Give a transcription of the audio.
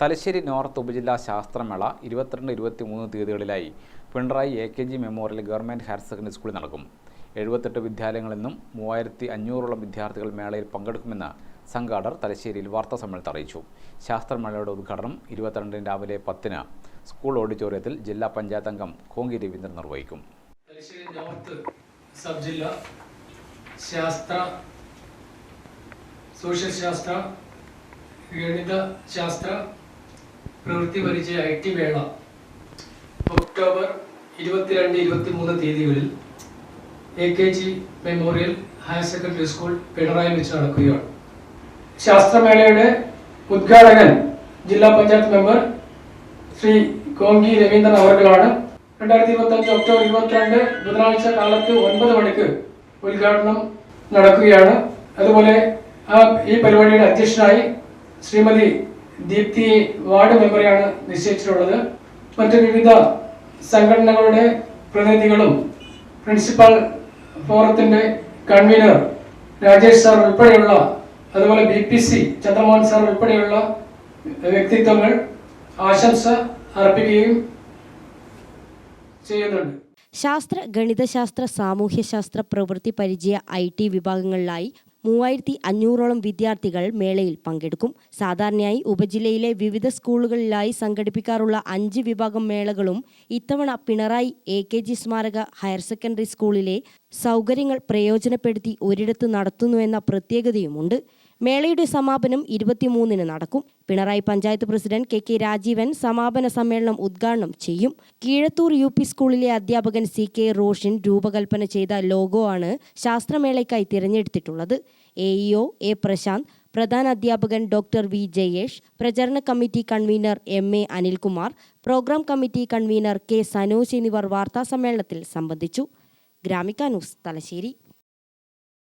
Thalassery north ഉപജില്ലാ ശാസ്ത്രമേള ഇരുപത്തിരണ്ട് ഇരുപത്തി മൂന്ന് തീയതികളിലായി Pinarayi A K G memorial government higher secondary സ്കൂളിൽ നടക്കും. എഴുപത്തെട്ട് വിദ്യാലയങ്ങളിൽ നിന്നും മൂവായിരത്തി അഞ്ഞൂറോളം വിദ്യാർത്ഥികൾ മേളയിൽ പങ്കെടുക്കുമെന്ന് സംഘാടകർ തലശ്ശേരിയിൽ വാർത്താ സമ്മേളനത്തിൽ അറിയിച്ചു. ശാസ്ത്രമേളയുടെ ഉദ്ഘാടനം ഇരുപത്തിരണ്ടിന് രാവിലെ പത്തിന് സ്കൂൾ ഓഡിറ്റോറിയത്തിൽ ജില്ലാ പഞ്ചായത്ത് അംഗം കോങ്കി രവീന്ദ്രൻ നിർവഹിക്കും. തലശ്ശേരി നോർത്ത് ശാസ്ത്ര സോഷ്യൽ ശാസ്ത്ര ഗണിത ശാസ്ത്ര പ്രവൃത്തി പരിചയ ഐ ടി മേള ഒക്ടോബർ ഇരുപത്തിരണ്ട് ഇരുപത്തി മൂന്ന് തീയതികളിൽ A K G memorial higher secondary school Pinarayi വെച്ച് നടക്കുകയാണ്. ശാസ്ത്രമേളയുടെ ഉദ്ഘാടകൻ ജില്ലാ പഞ്ചായത്ത് മെമ്പർ ശ്രീ കോങ്കി രവീന്ദ്രൻ അവർകളാണ്. രണ്ടായിരത്തി ഇരുപത്തി അഞ്ച് ഒക്ടോബർ ഇരുപത്തിരണ്ട് ബുധനാഴ്ച കാലത്ത് ഒൻപത് മണിക്ക് ഉദ്ഘാടനം നടക്കുകയാണ്. അതുപോലെ ആ ഈ പരിപാടിയുടെ അധ്യക്ഷനായി ശ്രീമതി ദീപ്തി വാർഡ് മെമ്പറെയാണ് നിശ്ചയിച്ചിട്ടുള്ളത്. മറ്റ് വിവിധ സംഘടനകളുടെ പ്രതിനിധികളും പ്രിൻസിപ്പൽ ഫോറത്തിന്റെ കൺവീനർ രാജേഷ് സാർ ഉൾപ്പെടെയുള്ള അതുപോലെ B P C Chandramohan sir ഉൾപ്പെടെയുള്ള വ്യക്തിത്വങ്ങൾ ആശംസ അർപ്പിക്കുകയും ചെയ്യുന്നുണ്ട്. ശാസ്ത്ര ഗണിതശാസ്ത്ര സാമൂഹ്യശാസ്ത്ര പ്രവൃത്തി പരിചയ ഐ ടി വിഭാഗങ്ങളിലായി മൂവായിരത്തി അഞ്ഞൂറോളം വിദ്യാർത്ഥികൾ മേളയിൽ പങ്കെടുക്കും. സാധാരണയായി ഉപജില്ലയിലെ വിവിധ സ്കൂളുകളിലായി സംഘടിപ്പിക്കാറുള്ള അഞ്ച് വിഭാഗം മേളകളും ഇത്തവണ പിണറായി എ കെ ജി സ്മാരക ഹയർ സെക്കൻഡറി സ്കൂളിലെ സൗകര്യങ്ങൾ പ്രയോജനപ്പെടുത്തി ഒരിടത്ത് നടത്തുന്നുവെന്ന പ്രത്യേകതയുമുണ്ട്. മേളയുടെ സമാപനം ഇരുപത്തിമൂന്നിന് നടക്കും. Pinarayi panchayat president K K Rajeevan സമാപന സമ്മേളനം ഉദ്ഘാടനം ചെയ്യും. കീഴത്തൂർ യു പി സ്കൂളിലെ അധ്യാപകൻ സി കെ റോഷിൻ രൂപകൽപ്പന ചെയ്ത ലോഗോ ആണ് ശാസ്ത്രമേളയ്ക്കായി തിരഞ്ഞെടുത്തിട്ടുള്ളത്. A E O A Prashanth പ്രധാന അധ്യാപകൻ ഡോക്ടർ വി ജയേഷ് പ്രചരണ committee convener M A Anilkumar programme committee convener K Sanoj എന്നിവർ വാർത്താസമ്മേളനത്തിൽ സംബന്ധിച്ചു. Gramika news Thalassery.